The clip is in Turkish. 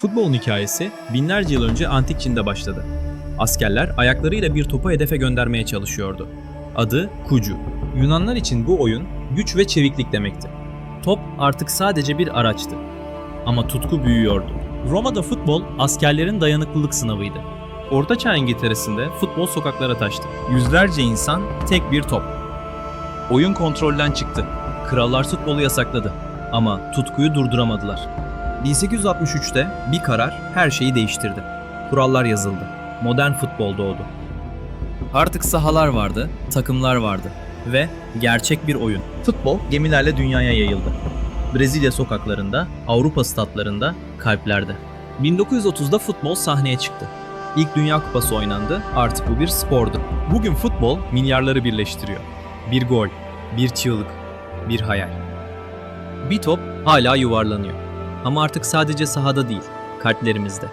Futbolun hikayesi binlerce yıl önce antik Çin'de başladı. Askerler ayaklarıyla bir topu hedefe göndermeye çalışıyordu. Adı Kucu. Yunanlar için bu oyun güç ve çeviklik demekti. Top artık sadece bir araçtı. Ama tutku büyüyordu. Roma'da futbol askerlerin dayanıklılık sınavıydı. Ortaçağ İngiltere'sinde futbol sokaklara taştı. Yüzlerce insan tek bir top. Oyun kontrolden çıktı. Krallar futbolu yasakladı. Ama tutkuyu durduramadılar. 1863'te bir karar her şeyi değiştirdi. Kurallar yazıldı. Modern futbol doğdu. Artık sahalar vardı, takımlar vardı ve gerçek bir oyun. Futbol gemilerle dünyaya yayıldı. Brezilya sokaklarında, Avrupa statlarında, kalplerde. 1930'da futbol sahneye çıktı. İlk Dünya Kupası oynandı, artık bu bir spordu. Bugün futbol milyarları birleştiriyor. Bir gol, bir çığlık, bir hayal. Bir top hala yuvarlanıyor. Ama artık sadece sahada değil, kalplerimizde.